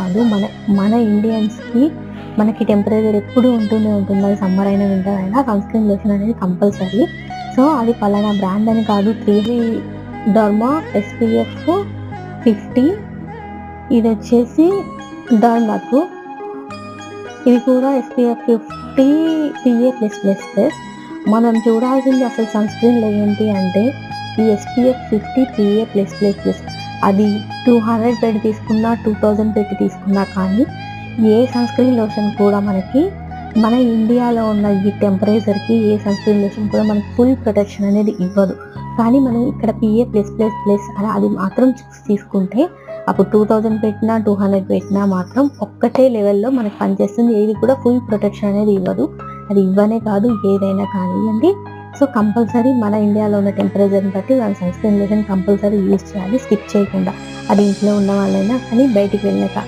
కాదు. మన మన ఇండియన్స్కి మనకి టెంపరేచర్ ఎప్పుడు ఉంటూనే ఉంటుంది. అది సమ్మర్ అయినా వింటర్ అయినా సన్ స్క్రీన్ లోషన్ అనేది కంపల్సరీ సో అది పలానా బ్రాండ్ అని కాదు. త్రీ డర్మా ఎస్పీఎఫ్ ఫిఫ్టీ ఇది వచ్చేసి డర్మాకు ఇది కూడా SPF fifty PA plus plus plus మనం చూడాల్సింది అసలు సన్ స్క్రీన్లో ఏంటి అంటే ఈ SPF fifty PA plus plus plus అది టూ హండ్రెడ్ పెట్టి తీసుకున్నా టూ థౌజండ్ పెట్టి తీసుకున్నా కానీ ఏ సన్స్క్రీన్ లోషన్ కూడా మనకి మన ఇండియాలో ఉన్న ఈ టెంపరేచర్కి ఏ సన్స్క్రీన్ లోషన్ కూడా మనకి ఫుల్ ప్రొటెక్షన్ అనేది ఇవ్వదు. కానీ మనం ఇక్కడ పిఏ ప్లస్ ప్లస్ ప్లస్ అలా అది మాత్రం తీసుకుంటే అప్పుడు టూ థౌజండ్ పెట్టినా టూ హండ్రెడ్ పెట్టినా మాత్రం ఒక్కటే లెవెల్లో మనకి పనిచేస్తుంది. ఏది కూడా ఫుల్ ప్రొటెక్షన్ అనేది ఇవ్వదు. అది ఇవ్వనే కాదు ఏదైనా కానివ్వండి. సో కంపల్సరీ మన ఇండియాలో ఉన్న టెంపరేచర్ని బట్టి మన sun screen lotion compulsory use చేయాలి స్కిప్ చేయకుండా. అది ఇంట్లో ఉన్న వాళ్ళైనా కానీ బయటికి వెళ్ళాక